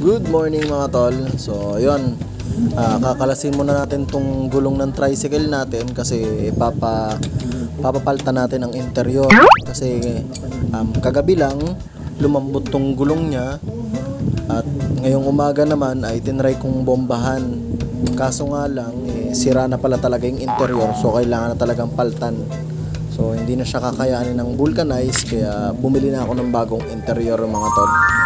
Good morning mga tol. So, ayun. Ah, kakalasin muna natin tong gulong ng tricycle natin kasi papa papapalta natin ang interior. Kasi um, kagabi lang lumambot tong gulong niya. At ngayong umaga naman ay tinry kong bombahan. Kaso nga lang eh, sira na pala talaga yung interior. So kailangan na talagang paltan. So hindi na siya kakayanin ng vulcanize kaya bumili na ako ng bagong interior mga tol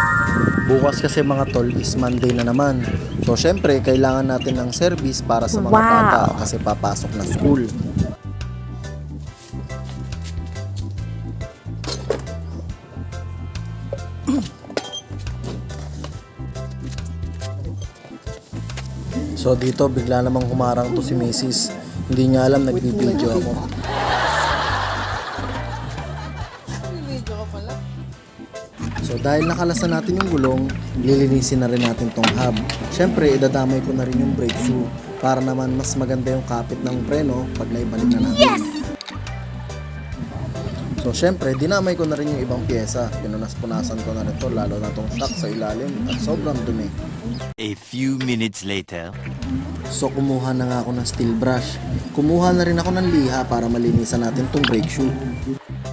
Bukas kasi mga tol is Monday na naman. So syempre kailangan natin ng service para sa mga Wow. bata kasi papasok na school. So dito bigla namang humarang to si Mrs. Hindi niya alam nagbibideo ako. So dahil nakalasan natin yung gulong, lilinisin na rin natin tong hub. Siyempre, idadamay ko na rin yung brake shoe para naman mas maganda yung kapit ng preno pag naibalik na natin. Yes! So syempre, dinamay ko na rin yung ibang pyesa. Pinunas-punasan ko na rin to, lalo na tong shock sa ilalim at sobrang dumi. A few minutes later. So kumuha na nga ako ng steel brush. Kumuha na rin ako ng liha para malinisan natin tong brake shoe.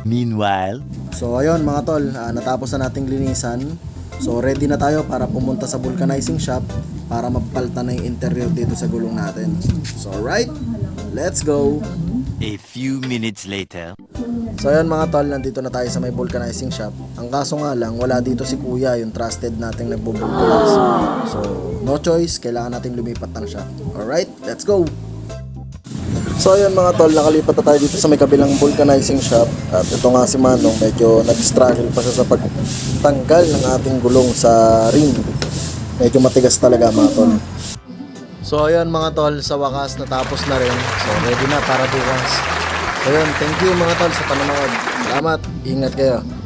Meanwhile, So ayun mga tol, ah, natapos na nating linisan. So ready na tayo para pumunta sa vulcanizing shop para mapalta na yung interior dito sa gulong natin. So alright, let's go! A few minutes later. So ayun mga tol, nandito na tayo sa may vulcanizing shop. Ang kaso nga lang, wala dito si kuya, yung trusted nating nagbo-vulcanize. So no choice, kailangan nating lumipat ng shop. Alright, let's go! So ayun mga tol, nakalipat na tayo dito sa may kabilang vulcanizing shop at ito nga si Manong medyo nag-struggle pa siya sa pagtanggal ng ating gulong sa rim. Medyo matigas talaga mga tol. So ayun mga tol, sa wakas natapos na rin. So ready na para bukas. So ayun, thank you mga tol sa panonood. Salamat, ingat kayo.